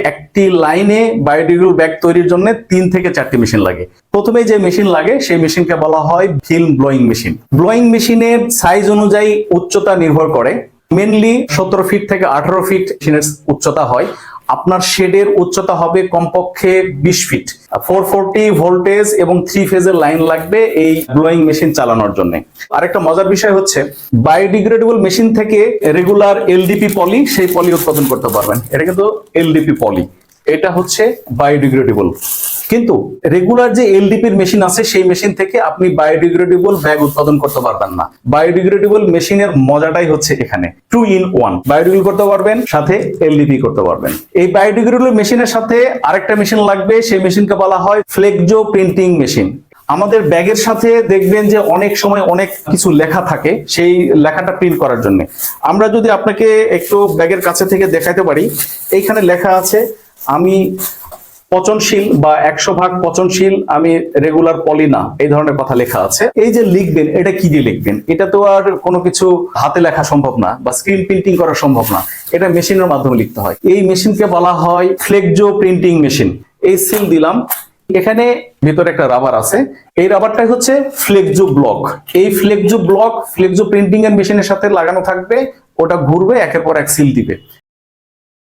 একটি লাইনে বায়োডিগ্রেল ব্যাগ তৈরির জন্য তিন থেকে চারটি মেশিন লাগে। প্রথমে যে মেশিন লাগে, সেই মেশিনকে বলা হয় ফিল্ম ব্লোয়িং মেশিন। ব্লোয়িং মেশিনের সাইজ অনুযায়ী উচ্চতা নির্ভর করে। মেনলি সতেরো ফিট থেকে আঠারো ফিট মেশিনের উচ্চতা হয়। আপনার শেডের উচ্চতা হবে কমপক্ষে বিশ ফিট। ফোর ফোরটি ভোল্টেজ এবং থ্রি ফেজের লাইন লাগবে এই ব্লোয়িং মেশিন চালানোর জন্য। আরেকটা মজার বিষয় হচ্ছে বায়োডিগ্রেডেবল মেশিন থেকে রেগুলার এলডিপি পলি সেই পলি উৎপাদন করতে পারবেন। এটা কিন্তু এলডিপি পলি এটা হচ্ছে বায়োডিগ্রেডেবল কিন্তু রেগুলার যে এলডিপির মেশিন আছে, সেই মেশিন থেকে আপনি বায়োডিগ্রেডেবল ব্যাগ উৎপাদন করতে পারবেন না। বায়োডিগ্রেডেবল মেশিনের মজাটাই হচ্ছে এখানে টু ইন ওয়ান বায়োডিগ্রেডেবল করতে পারবেন, সাথে এলডিপি করতে পারবেন। এই বায়োডিগ্রেডেবল মেশিনের সাথে আরেকটা মেশিন লাগবে, সেই মেশিনকে বলা হয় ফ্লেকজো প্রিন্টিং মেশিন আমাদের ব্যাগের সাথে দেখবেন যে অনেক সময় অনেক কিছু লেখা থাকে, সেই লেখাটা প্রিন্ট করার জন্য। আমরা যদি আপনাকে একটু ব্যাগের কাছে থেকে দেখাতে পারি, এইখানে লেখা আছে আমি পচনশীল বা একশো ভাগ পচনশীল, আমি রেগুলার পলি না। এই ধরনের কথা লেখা আছে। এই যে লিখবেন, এটা কি দিয়ে লিখবেন? এটা তো আর কোনো কিছু হাতে লেখা সম্ভব না বা স্ক্রিন প্রিন্টিং করা সম্ভব না। এটা মেশিনের মাধ্যমে লিখতে হয়। এই মেশিনকে বলা হয় ফ্লেকজো প্রিন্টিং মেশিন এই সিল দিলাম। এখানে ভিতরে একটা রাবার আছে। এই রাবারটাই হচ্ছে ফ্লেকজো ব্লক এই ফ্লেকজো ব্লক ফ্লেকজো প্রিন্টিং এর মেশিনের সাথে লাগানো থাকবে, ওটা ঘুরবে, একের পর এক সিল দিবে।